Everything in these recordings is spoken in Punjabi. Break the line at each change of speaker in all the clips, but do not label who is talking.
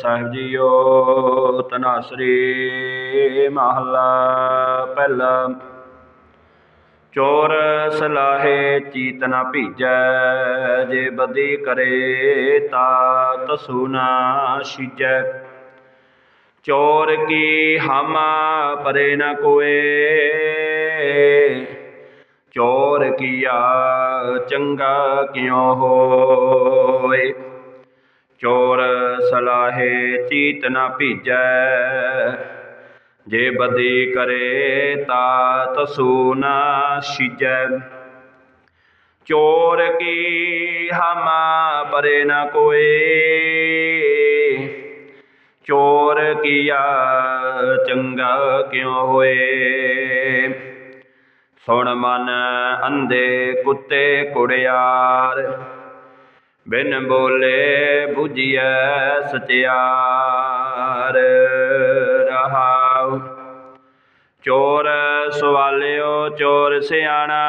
ਸਾਹਿਬ ਜੀਓ, ਤਨਾਸਰੀ ਮਹੱਲਾ ਪਹਿਲਾ। ਚੋਰ ਸਲਾਹੇ ਚੀਤ ਨ ਭੀਜੈ, ਜੇ ਬਦੀ ਕਰੇ ਤਾ ਤਸੂ ਨਾ ਸੀਜੈ ਚੋਰ ਕੀ ਹਮ ਪਰੇ ਨਾ ਕੋਏ, ਚੋਰ ਕੀਆ ਚੰਗਾ ਕਿਉ ਹੋਏ? ਚੋਰ ਸਲਾਹੇ ਚੀਤ ਨਾ ਭੀਜੈ। ਜੇ ਬਦੀ ਕਰੇ ਤਾ ਤਸੂ ਨਾ ਸੀਜੈ। ਚੋਰ ਕੀ ਹਮ ਪਰੇ ਨ ਕੋਏ। ਚੋਰ ਕੀਆ ਚੰਗਾ ਕਿਉ ਹੋਏ। ਸੁਣ ਮਨ ਅੰਧੇ ਕੁੱਤੇ ਕੁੜਿਆਰ। ਬਿਨ ਬੋਲੇ 부ਜੀਐ ਸਚਿਆਰ। ਰਹਾਉ। ਚੋਰ ਸਵਾਲਿਓ ਚੋਰ ਸਿਆਣਾ।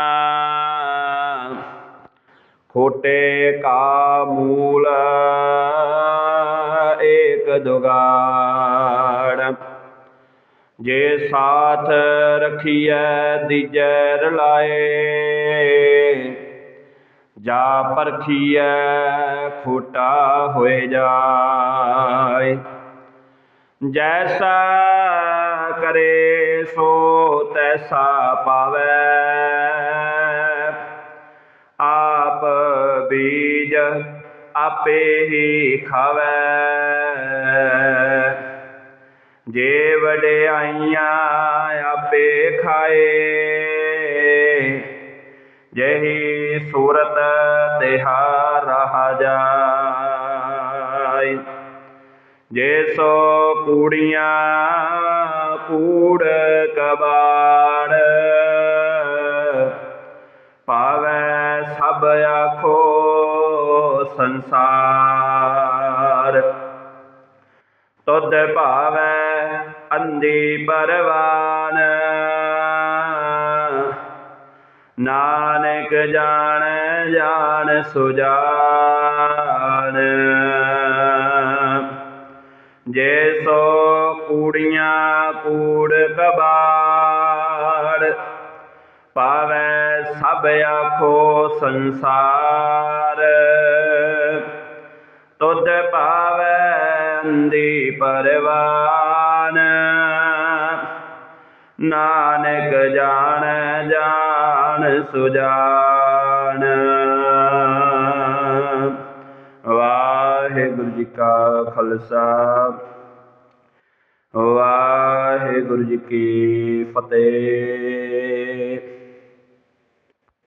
ਖੋਟੇ ਕਾ ਮੂਲ ਏਕ ਦੁਗਾੜ। ਜੇ ਸਾਥ ਰਖੀਐ, ਦੀਜੈ ਰਲਾਏ। ਜਾ ਪਰਖੀਐ ਖੋਟਾ ਹੋਏ ਜਾਏ। ਜੈਸਾ ਕਰੇ ਸੋ ਤੈਸਾ ਪਾਵੈ। ਆਪ ਬੀਜ ਆਪੇ ਹੀ ਖਾਵੈ। ਜੇ ਵਡਿਆਈਆਂ ਆਪੇ ਖਾਏ ਜਹੀ ਸੂਰਤ ਤਿਹਾ ਰਹਾ ਜਾਏ ਜੇ ਸੋ ਕੂੜੀਆਂ ਕੂੜ ਕਬਾੜ ਪਾਵੈ ਸਭ ਆਖੋ ਸੰਸਾਰ। ਤੁਧ ਭਾਵੈ ਅੰਧੀ ਪਰਵਾਨ। ਨਾਨਕ ਜਾਣ ਜਾਣ ਸੁਜਾਨ। ਜੇ ਸੋ ਕੂੜੀਆਂ ਕੂੜ ਕਬਾੜ, ਪਾਵੈ ਸਭ ਆਖੋ ਸੰਸਾਰ। ਤੁਧ ਪਾਵੈ ਅੰਦੀ ਪਰਵਾਨ। ਨਾਨਕ ਜਾਣ ਜਾਣ ਸੁਜਾਨ। ਵਾਹਿਗੁਰੂ ਜੀ ਕਾ ਖਾਲਸਾ। ਵਾਹਿਗੁਰੂ ਜੀ ਕੀ ਫਤਿਹ।